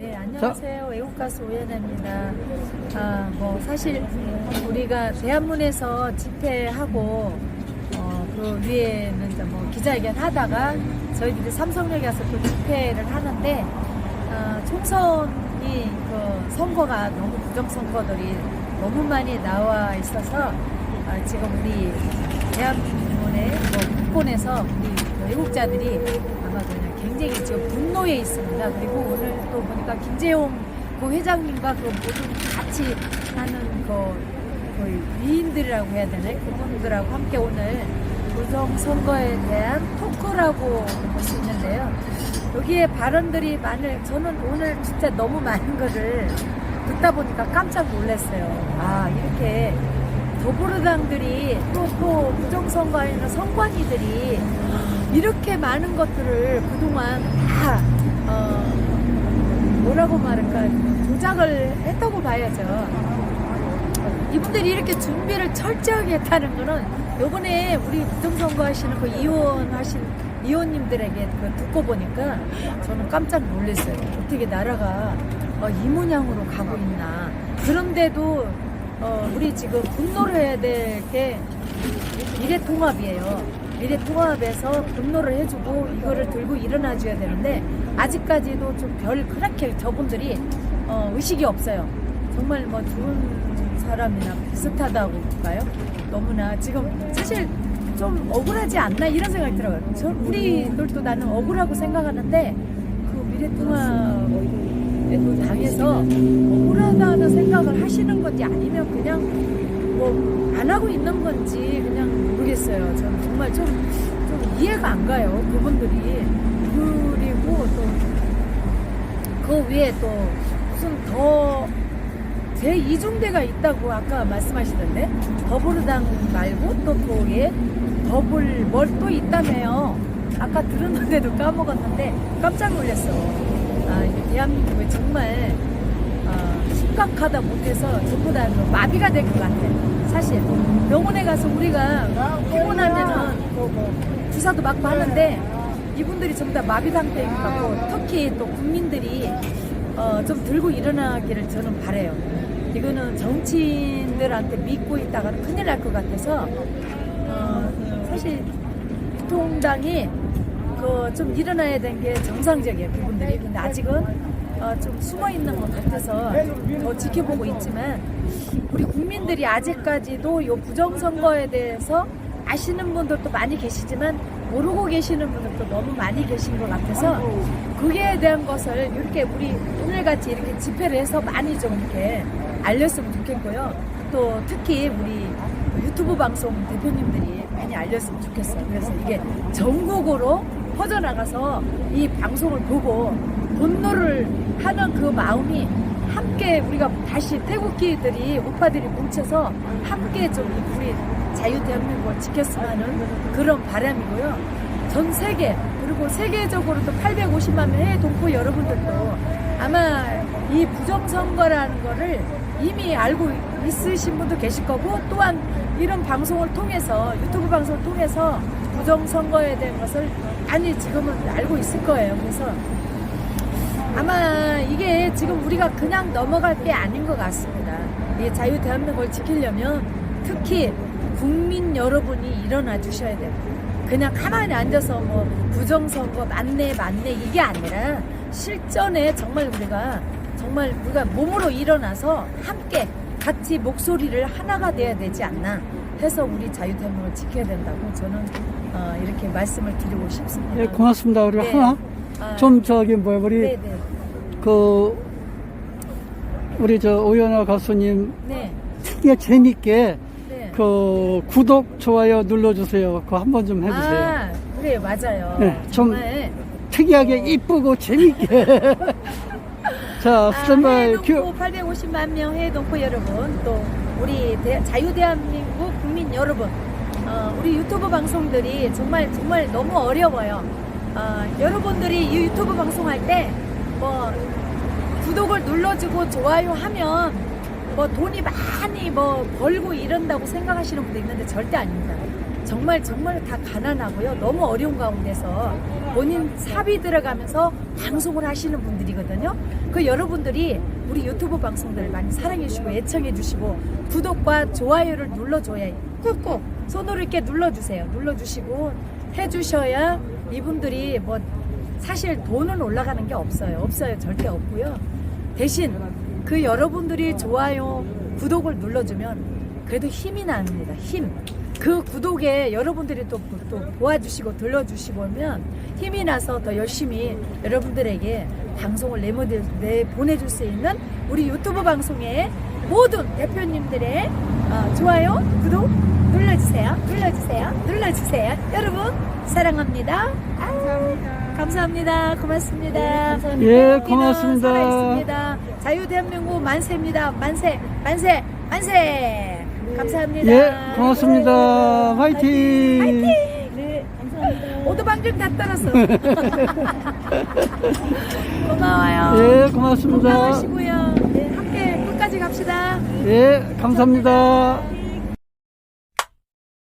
네, 안녕하세요. 외국 가수 오연아입니다. 아, 뭐 사실 우리가 대한문에서 집회하고 어, 그 위에는 뭐 기자회견 하다가 저희들이 삼성역에 가서 또 집회를 하는데 아, 총선이 그 선거가 너무 부정선거들이 너무 많이 나와 있어서 아, 지금 우리 대한민국의 뭐 국본에서 우리 그 외국자들이 아마 그냥 굉장히 지금 분노에 있습니다. 그리고 오늘 또 보니까 김재용 그 회장님과 그 모든 같이 하는 그, 그 위인들이라고 해야 되나요? 그분들하고 함께 오늘 부정 선거에 대한 토크라고 볼 수 있는데요. 여기에 발언들이 많을, 저는 오늘 진짜 너무 많은 거를 듣다 보니까 깜짝 놀랐어요. 아, 이렇게 더불어당들이 또, 또 부정선거에는 선관위들이 이렇게 많은 것들을 그동안 다, 어, 뭐라고 말할까, 조작을 했다고 봐야죠. 이분들이 이렇게 준비를 철저하게 했다는 거는 요번에 우리 부정선거 하시는 그 이혼 하신 이혼님들에게 그 듣고 보니까 저는 깜짝 놀랐어요. 어떻게 나라가 어, 이 모양으로 가고 있나. 그런데도 어, 우리 지금 분노를 해야 될 게 미래 통합이에요. 미래 통합에서 분노를 해주고 이거를 들고 일어나 줘야 되는데 아직까지도 좀별 그렇게 저분들이 어, 의식이 없어요. 정말 뭐 좋은 사람이나 비슷하다고 볼까요? 너무나 지금 사실 좀 억울하지 않나 이런 생각이 들어요. 저 우리들도 나는 억울하고 생각하는데 그 미래통합 당에서 억울하다는 생각을 하시는 건지 아니면 그냥 뭐 안 하고 있는 건지 그냥 모르겠어요. 저는 정말 좀, 좀 이해가 안 가요. 그분들이. 그리고 또 그 위에 또 무슨 더 제2중대가 있다고 아까 말씀하시던데 더불어당 말고 또 거기에 더불 뭘또 있다며요 아까 들었는데도 까먹었는데 깜짝 놀랐어 아 이게 대한민국에 정말 아, 심각하다 못해서 전부 다그 마비가 될 것 같아 사실 병원에 가서 우리가 피곤하면은 주사도 맞고 하는데 이분들이 전부 다 마비 상태인 것 같고 특히 또 국민들이 어, 좀 들고 일어나기를 저는 바래요. 이거는 정치인들한테 믿고 있다가 큰일 날 것 같아서 어, 사실 통당이 그 좀 일어나야 되는 게 정상적이에요. 그분들이 근데 아직은 어, 좀 숨어 있는 것 같아서 더 지켜보고 있지만 우리 국민들이 아직까지도 이 부정선거에 대해서 아시는 분들도 많이 계시지만 모르고 계시는 분들도 너무 많이 계신 것 같아서 그에 대한 것을 이렇게 우리 오늘같이 이렇게 집회를 해서 많이 좀 이렇게 알렸으면 좋겠고요. 또 특히 우리 유튜브 방송 대표님들이 많이 알렸으면 좋겠어요. 그래서 이게 전국으로 퍼져나가서 이 방송을 보고 분노를 하는 그 마음이 함께 우리가 다시 태국기들이 우파들이 뭉쳐서 함께 좀 우리 자유 대한민국을 지켰으면 하는 그런 바람이고요. 전 세계 그리고 세계적으로도 850만 명 해외 동포 여러분들도 아마 이 부정선거라는 거를 이미 알고 있으신 분도 계실 거고 또한 이런 방송을 통해서 유튜브 방송을 통해서 부정선거에 대한 것을 많이 지금은 알고 있을 거예요. 그래서 아마 이게 지금 우리가 그냥 넘어갈 게 아닌 것 같습니다. 이 자유 대한민국을 지키려면 특히 국민 여러분이 일어나 주셔야 돼요. 그냥 가만히 앉아서 뭐 부정선거 맞네 맞네 이게 아니라 실전에 정말 우리가 정말 우리가 몸으로 일어나서 함께 같이 목소리를 하나가 돼야 되지 않나 해서 우리 자유 대한민국을 지켜야 된다고 저는 어, 이렇게 말씀을 드리고 싶습니다. 예, 고맙습니다. 우리 네. 하나 아, 좀 저기 뭐야 우리 네네 그 우리 저 오연아 가수님 네. 되게 재밌게 네. 그 구독 좋아요 눌러주세요. 그거 한번 좀 해주세요. 아, 그래 맞아요. 네, 좀 정말 특이하게 이쁘고 재밌게. 자 아, 스탠바이 큐. 해외동포 850만 명 해외동포 여러분 또 우리 대- 자유대한민국 국민 여러분 어, 우리 유튜브 방송들이 정말 정말 너무 어려워요. 어, 여러분들이 이 유튜브 방송할 때 뭐 구독을 눌러주고 좋아요 하면 뭐 돈이 많이 뭐 벌고 이런다고 생각하시는 분도 있는데 절대 아닙니다. 정말 정말 다 가난하고요. 너무 어려운 가운데서 본인 사비 들어가면서 방송을 하시는 분들이거든요. 그 여러분들이 우리 유튜브 방송들을 많이 사랑해 주시고 애청해 주시고 구독과 좋아요를 눌러줘야 꾹꾹 손으로 이렇게 눌러주세요. 눌러주시고 해주셔야 이분들이 뭐 사실 돈은 올라가는 게 없어요. 없어요. 절대 없고요. 대신 그 여러분들이 좋아요, 구독을 눌러주면 그래도 힘이 납니다. 힘. 그 구독에 여러분들이 또, 또 도와주시고 들려주시면 힘이 나서 더 열심히 여러분들에게 방송을 내모들, 내, 보내줄 수 있는 우리 유튜브 방송의 모든 대표님들의 어, 좋아요, 구독 눌러주세요. 눌러주세요. 눌러주세요. 여러분, 사랑합니다. 감사합니다. 감사합니다. 고맙습니다. 예, 고맙습니다. 살아있습니다. 자유 대한민국 만세입니다. 만세, 만세, 만세. 감사합니다. 예, 고맙습니다. 화이팅! 네, 감사합니다. 오도방정 다 떨었어. 고마워요. 예, 고맙습니다. 건강하시고요. 네, 함께 끝까지 갑시다. 예, 감사합니다.